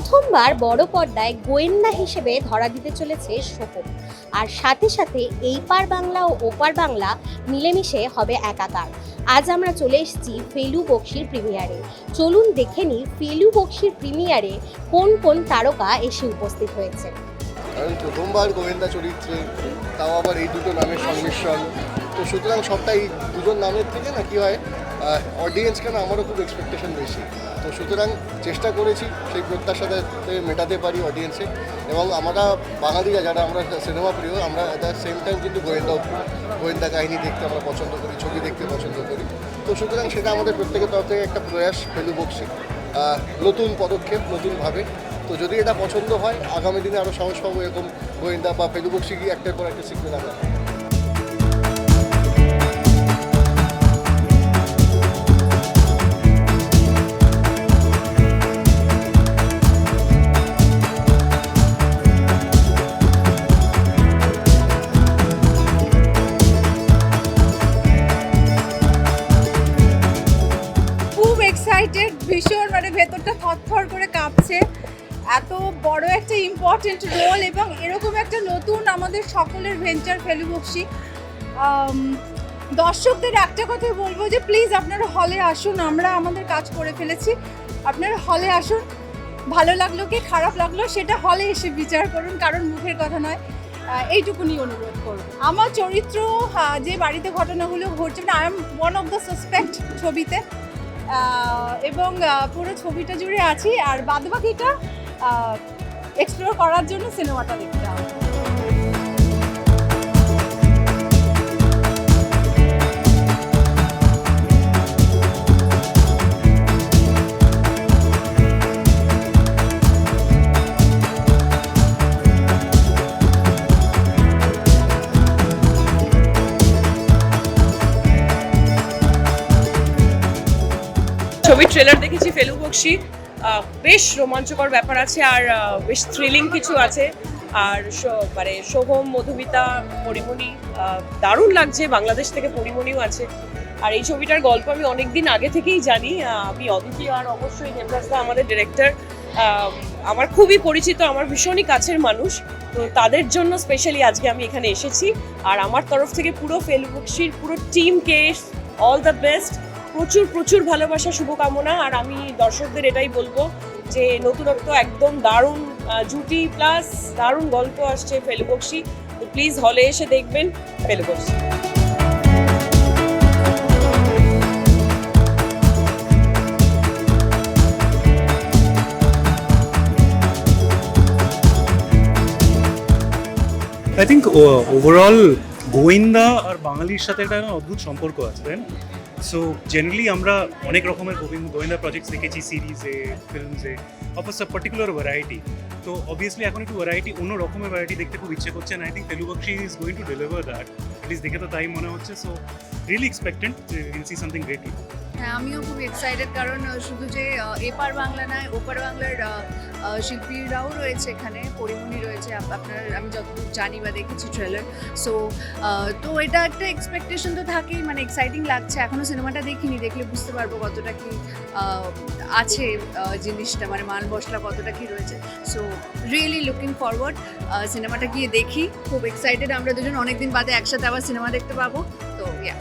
প্রথমবার বড় পর্দায় গোয়েন্দা হিসেবে ধরা দিতে চলেছে সোহম। আর সাথে সাথে এই পার বাংলা ও ওপার বাংলা মিলেমিশে হবে একাকার। আজ আমরা চলে এসেছি ফেলু বক্সির প্রিমিয়ারে। চলুন দেখে নিই ফেলু বক্সির প্রিমিয়ারে কোন কোন তারকা এসে উপস্থিত হয়েছে। প্রথমবার গোয়েন্দা চরিত্রে, তাও আবার এই দুটো নামের সংমিশ্রণ। তো সুতরাং সবটা এই দুজন নামের থেকে না কি হয়? অডিয়েন্সকে না আমারও খুব এক্সপেকটেশন বেশি। তো সুতরাং চেষ্টা করেছি সেই প্রত্যাশাতে মেটাতে পারি অডিয়েন্সে এবং আমরা বাঙালিরা যারা, আমরা সিনেমা প্রিয়, আমরা অ্যাট দ্য সেম টাইম কিন্তু গোয়েন্দা গোয়েন্দা কাহিনী দেখতে আমরা পছন্দ করি, ছবি দেখতে পছন্দ করি। তো সুতরাং সেটা আমাদের প্রত্যেকের তরফ থেকে একটা প্রয়াস ফেলু বক্সি। নতুন পদক্ষেপ নতুনভাবে তো যদি এটা পছন্দ হয়, আগামী দিনে আরও সাহস পাবো এরকম গোয়েন্দা বা ফেলু বক্সি গিয়ে একটার পর একটা সিকুয়েল আমরা এক্সাইটেড ভীষণ মানে ভেতরটা থরথর করে কাঁপছে। এত বড় একটা ইম্পর্টেন্ট রোল এবং এরকম একটা নতুন আমাদের সকলের ভেঞ্চার ফেলুবক্সি দর্শকদের একটা কথাই বলব যে প্লিজ আপনারা হলে আসুন, আমরা আমাদের কাজ করে ফেলেছি। আপনারা হলে আসুন, ভালো লাগল কি খারাপ লাগল সেটা হলে এসে বিচার করুন, কারণ মুখের কথা নয়। এইটুকুনি অনুরোধ করব। আমার চরিত্র যে বাড়িতে ঘটনাগুলো ঘটছে মানে I am one of the suspect ছবিতে। এবং পুরো ছবিটা জুড়ে আছি। আর বাদবাকিটা এক্সপ্লোর করার জন্য সিনেমাটা দেখতে ছবির ট্রেলার দেখেছি ফেলু বক্সি বেশ রোমাঞ্চকর ব্যাপার আছে আর বেশ থ্রিলিং কিছু আছে। আর মানে সোহম মধুমিতা, পরিমণি দারুণ লাগছে। বাংলাদেশ থেকে পরিমণিও আছে। আর এই ছবিটার গল্প আমি অনেকদিন আগে থেকেই জানি। আমি অদিতি আর অবশ্যই দেবরাজদা আমাদের ডিরেক্টর আমার খুবই পরিচিত, আমার ভীষণই কাছের মানুষ। তো তাদের জন্য স্পেশালি আজকে আমি এখানে এসেছি। আর আমার তরফ থেকে পুরো ফেলবক্সির পুরো টিমকে অল দ্য বেস্ট প্রচুর প্রচুর ভালোবাসা, শুভকামনা, আর আমি দর্শকদের এটাই বলব যে নতুনত্ব একদম দারুণ জুটি প্লাস দারুণ গল্প আসছে ফেলবক্সি। তো প্লিজ হলে এসে দেখবেন ফেলবক্সি। আই থিঙ্ক ওভারঅল গোয়েন্দা আর বাঙালির সাথে একটা অদ্ভুত সম্পর্ক আছে তাই না সো জেনারেলি আমরা অনেক রকমের গোবিন্দ, গোয়েন্দা প্রজেক্টস দেখেছি সিরিজে ফিল্মসে অফ আ পার্টিকুলার ভ্যারাইটি তো অবভিয়াসলি এখন একটু ভ্যারাইটি অন্য রকমের ভ্যারাইটি দেখতে খুব ইচ্ছে করছে I think তেলুবক্সি is going to deliver that please দেখে তো তাই মনে হচ্ছে। So really expected will see something great হ্যাঁ আমিও খুব এক্সাইটেড কারণ শুধু যে এপার বাংলা নয়, ওপার বাংলার শিল্পীরাও রয়েছে এখানে, পরিমণি রয়েছে, আপ- আপনার, আমি যতদূর জানি বা দেখেছি ট্রেলার সো তো এটা একটা এক্সপেকটেশন তো থাকেই মানে এক্সাইটিং লাগছে এখনও সিনেমাটা দেখিনি, দেখলে বুঝতে পারব কতটা কি আছে জিনিসটা মানে মাল মশলা কতটা কি রয়েছে সো রিয়েলি লুকিং ফরওয়ার্ড সিনেমাটা গিয়ে দেখি, খুব এক্সাইটেড আমরা দুজন অনেকদিন বাদে একসাথে আবার সিনেমা দেখতে পাবো, তো ইয়া